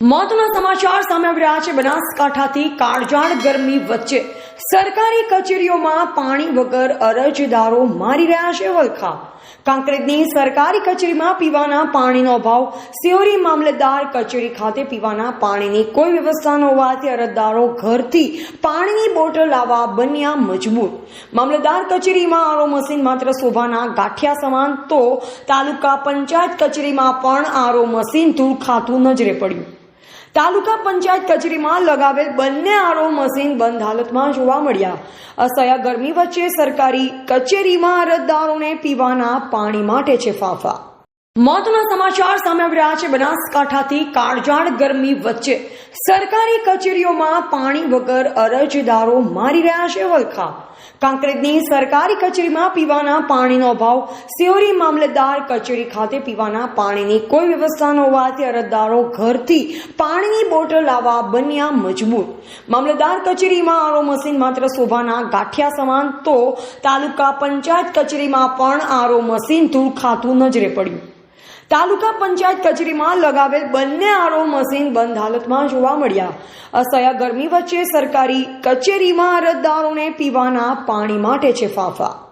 મહત્વના સમાચાર સામે આવી રહ્યા છે. બનાસકાંઠાથી કાળઝાળ ગરમી વચ્ચે સરકારી કચેરીઓમાં પાણી વગર અરજદારો મારી રહ્યા છે વલખા. કાંકરેજની સરકારી કચેરીમાં પીવાના પાણીનો અભાવ, સિયોરી મામલતદાર કચેરી ખાતે પીવાના પાણીની કોઈ વ્યવસ્થા ન હોવાથી અરજદારો ઘરથી પાણીની બોટલ લાવવા બન્યા મજબૂર. મામલતદાર કચેરીમાં આરો મશીન માત્ર શોભાના ગાંઠિયા સમાન તો તાલુકા પંચાયત કચેરીમાં પણ આરો મશીન ધૂળ ખાતું નજરે પડ્યું. તાલુકા પંચાયત કચેરીમાં લગાવેલ બંને આરો મશીન બંધ હાલતમાં જોવા મળ્યા. અસહ્ય ગરમી વચ્ચે સરકારી કચેરીમાં અરજદારોને પીવાના પાણી માટે છે ફાફા. મહત્વના સમાચાર સામે આવી રહ્યા છે. બનાસકાંઠાથી કાળજાળ ગરમી વચ્ચે સરકારી કચેરીઓમાં પાણી વગર અરજદારો મારી રહ્યા છે વલખા. કાંકરેજની સરકારી કચેરીમાં પીવાના પાણીનો અભાવ. સિયોરી મામલતદાર કચેરી ખાતે પીવાના પાણીની કોઈ વ્યવસ્થા ન હોવાથી અરજદારો ઘરથી પાણીની બોટલ લાવવા બન્યા મજબૂર. મામલતદાર કચેરીમાં આરો મશીન માત્ર શોભાના ગાંઠિયા સમાન તો તાલુકા પંચાયત કચેરીમાં પણ આરો મશીન ધૂળ ખાતું નજરે પડ્યું. તાલુકા પંચાયત કચેરીમાં લગાવેલ બંને આરો મશીન બંધ હાલતમાં જોવા મળ્યા. અસહ્ય ગરમી વચ્ચે સરકારી કચેરીમાં અરજદારોને પીવાના પાણી માટે છે ફાફા.